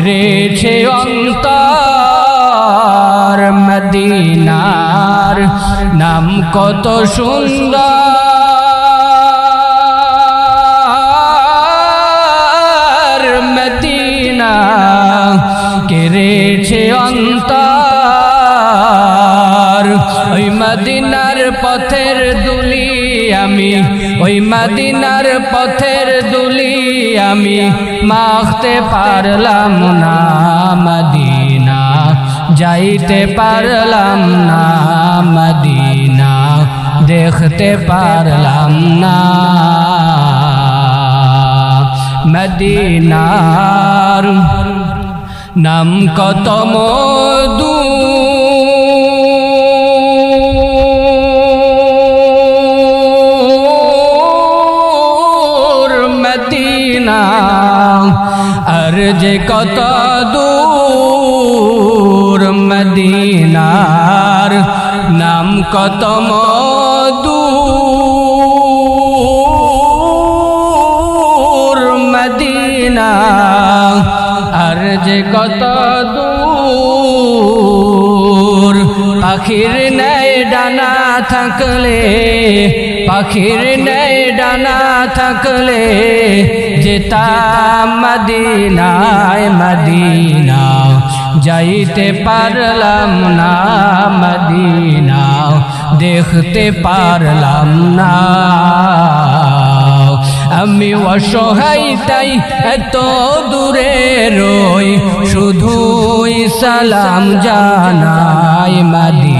কেড়েছে অন্তর মদিনার নাম কত সুন্দর। মদিনা কেড়েছে অন্তর। ওই মদিনার পথের দুলি আমি। ওই মদিনার পথের দুলি আমি মাখতে পারলাম না, মদিনা। যাইতে পারলাম না, মদিনা। দেখতে পারলাম না। মদিনার নাম কত মধু আর যে কত দূর মদিনার নাম কত মধুর মদিনা। আর যে কত দূর পাখির ডানা থাকলে পাখির নেয় ডানা থাকলে যেতাম মদিনায় মদিনা যাইতে পারলাম না মদিনা দেখতে পারলাম না। আমি অসহায় তাই এত দূরে রই। শুধুই সালাম জানাই মদিনা